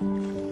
Bye.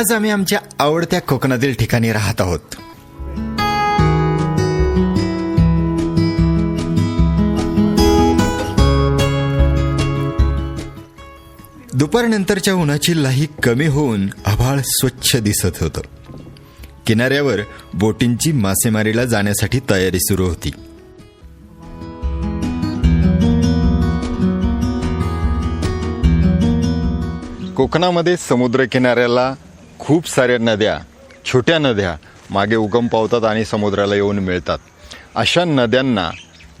आज आम्ही आमच्या आवडत्या कोकणातील ठिकाणी राहत आहोत. दुपारनंतरच्या उन्हाची लाही कमी होऊन आभाळ स्वच्छ दिसत होतं. किनाऱ्यावर बोटींची मासेमारीला जाण्यासाठी तयारी सुरू होती. कोकणामध्ये समुद्र किनाऱ्याला खूप साऱ्या नद्या छोट्या नद्या मागे उगम पावतात आणि समुद्राला येऊन मिळतात. अशा नद्यांना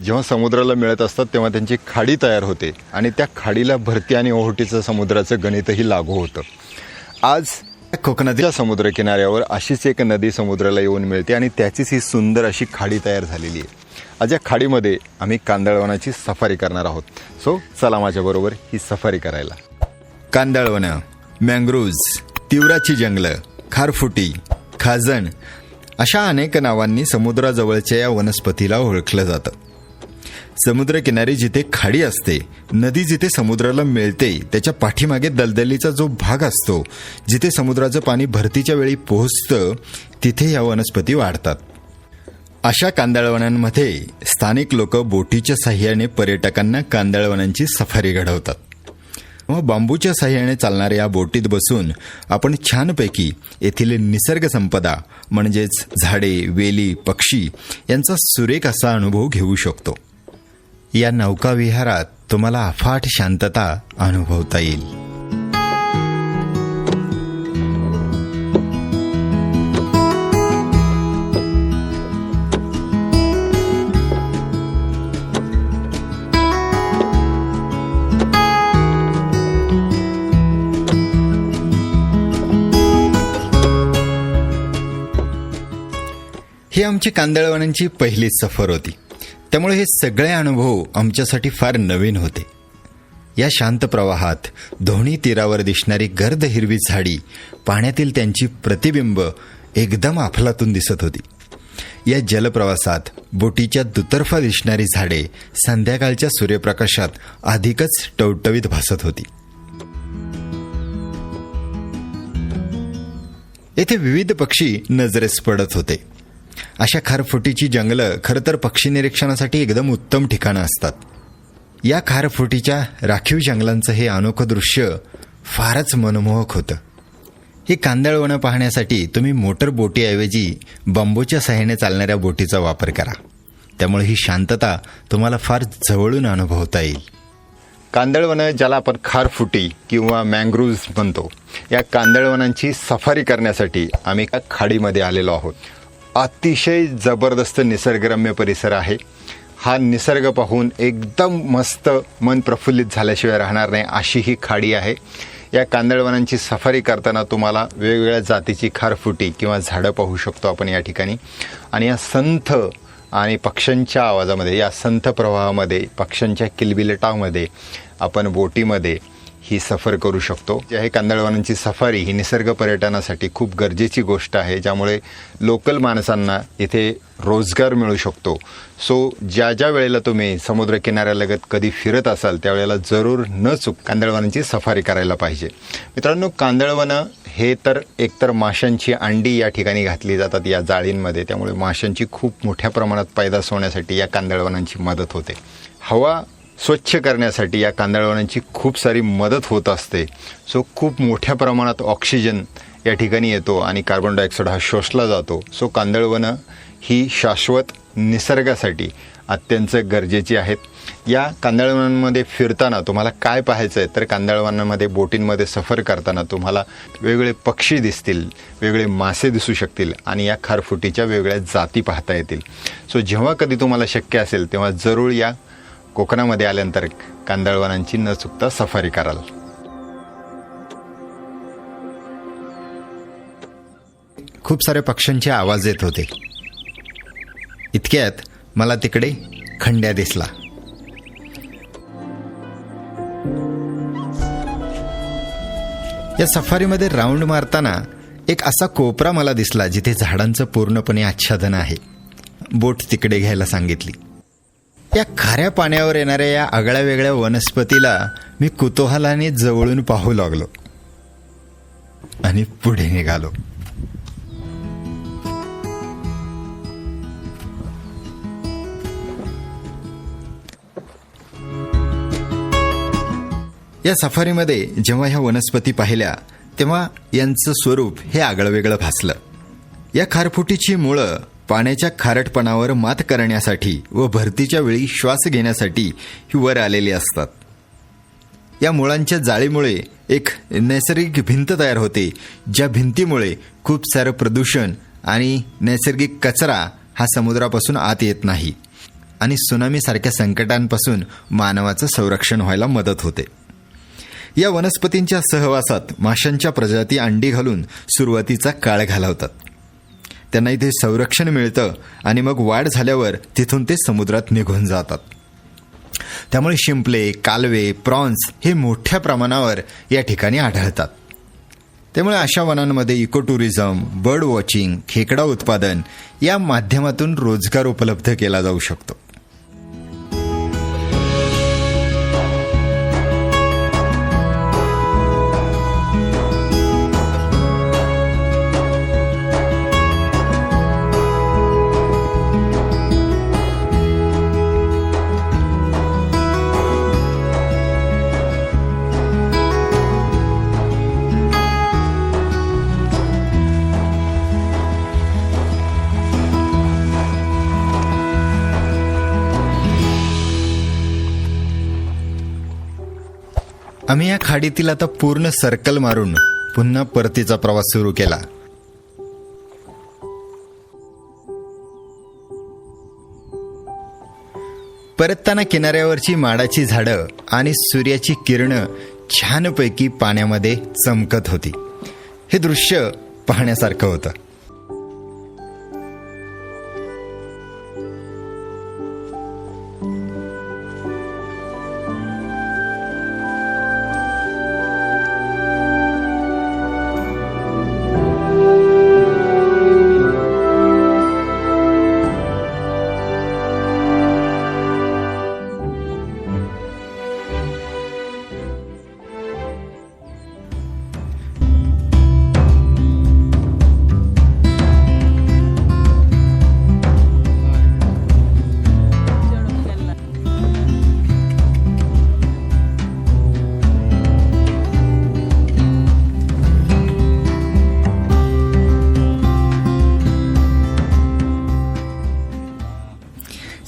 जेव्हा समुद्राला मिळत असतात तेव्हा त्यांची खाडी तयार होते आणि त्या खाडीला भरती आणि ओहोटीचं समुद्राचं गणितही लागू होतं. आज कोकणातील समुद्रकिनाऱ्यावर अशीच एक नदी समुद्राला येऊन मिळते आणि त्याचीच ही सुंदर अशी खाडी तयार झालेली आहे. आज या खाडीमध्ये आम्ही कांदळवनाची सफारी करणार आहोत. सो चला माझ्याबरोबर ही सफारी करायला. कांदळवनं मँग्रोव्ज तिवराची जंगलं खारफुटी खाजण अशा अनेक नावांनी समुद्राजवळच्या या वनस्पतीला ओळखलं जातं. समुद्रकिनारी जिथे खाडी असते नदी जिथे समुद्राला मिळते त्याच्या पाठीमागे दलदलीचा जो भाग असतो जिथे समुद्राचं पाणी भरतीच्या वेळी पोहोचतं तिथे या वनस्पती वाढतात. अशा कांदळवनांमध्ये स्थानिक लोक बोटीच्या साह्याने पर्यटकांना कांदळवनांची सफारी घडवतात. मग बांबूच्या साह्याने चालणाऱ्या या बोटीत बसून आपण छानपैकी येथील निसर्ग संपदा म्हणजेच झाडे वेली पक्षी यांचा सुरेख असा अनुभव घेऊ शकतो. या नौकाविहारात तुम्हाला अफाट शांतता अनुभवता येईल. आमची कांदळवनांची पहिलीच सफर होती. त्यामुळे हे सगळे अनुभव आमच्यासाठी फार नवीन होते. या शांत प्रवाहात धोणी तीरावर दिसणारी गर्द हिरवी झाडी पाण्यातील त्यांची प्रतिबिंब एकदम अफलातून दिसत होती. या जलप्रवासात बोटीच्या दुतर्फा दिसणारी झाडे संध्याकाळच्या सूर्यप्रकाशात अधिकच टवटवीत भासत होती. येथे विविध पक्षी नजरेस पडत होते. अशा खारफुटीची जंगलं खरं तर पक्षी निरीक्षणासाठी एकदम उत्तम ठिकाणं असतात. या खारफुटीच्या राखीव जंगलांचं हे अनोखं दृश्य फारच मनमोहक होतं. ही कांदळवणं पाहण्यासाठी तुम्ही मोटर बोटीऐवजी बांबूच्या सहाय्याने चालणाऱ्या बोटीचा वापर करा. त्यामुळे ही शांतता तुम्हाला फार जवळून अनुभवता येईल. कांदळवनं ज्याला आपण खारफुटी किंवा मँग्रोव्ज म्हणतो या कांदळवनांची सफारी करण्यासाठी आम्ही एका खाडीमध्ये आलेलो आहोत. अतिशय जबरदस्त निसर्गरम्य परिसर आहे. हा निसर्ग पाहून एकदम मस्त मन प्रफुल्लित झाल्याशिवाय राहणार नाही अशी ही खाडी आहे. या कांदळवनांची सफारी करताना तुम्हाला वेगवेगळ्या जातीची खारफुटी किंवा झाडं पाहू शकतो आपण या ठिकाणी. आणि या संथ आणि पक्ष्यांच्या आवाजामध्ये या संथ प्रवाहामध्ये पक्ष्यांच्या किलबिलटामध्ये आपण बोटीमध्ये ही सफर करू शकतो. जे आहे कांदळवनांची सफारी ही निसर्ग पर्यटनासाठी खूप गरजेची गोष्ट आहे ज्यामुळे लोकल माणसांना इथे रोजगार मिळू शकतो. सो ज्या ज्या वेळेला तुम्ही समुद्रकिनाऱ्यालगत कधी फिरत असाल त्यावेळेला जरूर न चूक कांदळवनांची सफारी करायला पाहिजे. मित्रांनो कांदळवनं हे तर एकतर माशांची अंडी या ठिकाणी घातली जातात या जाळींमध्ये. त्यामुळे माशांची खूप मोठ्या प्रमाणात पैदास होण्यासाठी या कांदळवनांची मदत होते. हवा स्वच्छ करण्यासाठी या कांदळवनांची खूप सारी मदत होत असते. सो खूप मोठ्या प्रमाणात ऑक्सिजन या ठिकाणी येतो आणि कार्बन डायऑक्साईड हा शोषला जातो. सो कांदळवनं ही शाश्वत निसर्गासाठी अत्यंत गरजेची आहेत. या कांदळवनांमध्ये फिरताना तुम्हाला काय पाहायचं आहे तर कांदळवनांमध्ये बोटींमध्ये सफर करताना तुम्हाला वेगवेगळे पक्षी दिसतील वेगळे मासे दिसू शकतील आणि या खारफुटीच्या वेगळ्या जाती पाहता येतील. सो जेव्हा कधी तुम्हाला शक्य असेल तेव्हा जरूर या कोकणामध्ये आल्यानंतर कांदळवनांची न चुकता सफारी कराल. खूप सारे पक्ष्यांचे आवाज येत होते. इतक्यात मला तिकडे खंड्या दिसला. या सफारीमध्ये राऊंड मारताना एक असा कोपरा मला दिसला जिथे झाडांचं पूर्णपणे आच्छादन आहे. बोट तिकडे घ्यायला सांगितली. या खाऱ्या पाण्यावर येणाऱ्या या आगळ्या वेगळ्या वनस्पतीला मी कुतूहलाने जवळून पाहू लागलो. आणि पुढे निघालो. या सफारीमध्ये जेव्हा ह्या वनस्पती पाहिल्या तेव्हा यांचं स्वरूप हे आगळंवेगळं भासलं. या खारफुटीची मुळं पाण्याच्या खारटपणावर मात करण्यासाठी व भरतीच्या वेळी श्वास घेण्यासाठी ही वर आलेली असतात. या मुळांच्या जाळीमुळे एक नैसर्गिक भिंत तयार होते ज्या भिंतीमुळे खूप सारं प्रदूषण आणि नैसर्गिक कचरा हा समुद्रापासून आत येत नाही आणि सुनामीसारख्या संकटांपासून मानवाचं संरक्षण व्हायला मदत होते. या वनस्पतींच्या सहवासात माशांच्या प्रजाती अंडी घालून सुरुवातीचा काळ घालवतात. त्यांना इथे संरक्षण मिळतं आणि मग वाढ झाल्यावर तिथून ते समुद्रात निघून जातात. त्यामुळे शिंपले कालवे प्रॉन्स हे मोठ्या प्रमाणावर या ठिकाणी आढळतात. त्यामुळे अशा वनांमध्ये इको टुरिझम बर्ड वॉचिंग खेकडा उत्पादन या माध्यमातून रोजगार उपलब्ध केला जाऊ शकतो. आम्ही या खाडीतील आता पूर्ण सर्कल मारून पुन्हा परतीचा प्रवास सुरू केला. परतताना किनाऱ्यावरची माडाची झाडं आणि सूर्याची किरणं छानपैकी पाण्यामध्ये चमकत होती. हे दृश्य पाहण्यासारखं होतं.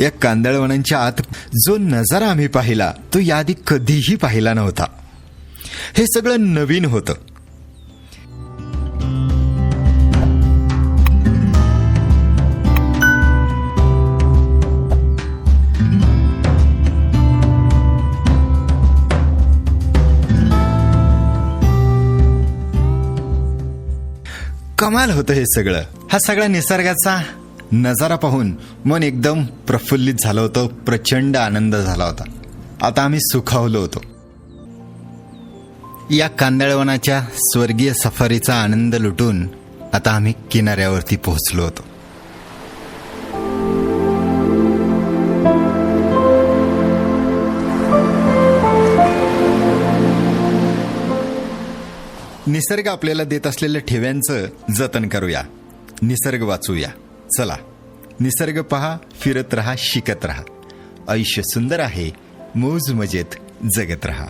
या कांदळवनांच्या आत जो नजारा आम्ही पाहिला तो याआधी कधीही पाहिला नव्हता. हे सगळं नवीन होतं. कमाल होतं हे सगळं. हा सगळा निसर्गाचा नजारा पाहून मन एकदम प्रफुल्लित झालं होतं प्रचंड आनंद झाला होता. आता आम्ही सुखावलो होतो. या कांदळवनाच्या स्वर्गीय सफारीचा आनंद लुटून आता आम्ही किनाऱ्यावरती पोहोचलो होतो. निसर्ग आपल्याला देत असलेल्या ठेव्यांचं जतन करूया. निसर्ग वाचूया. चला. निसर्ग पहा फिरत रहा शिकत रहा. आयुष्य सुंदर आहे मौज मजेत जगत रहा.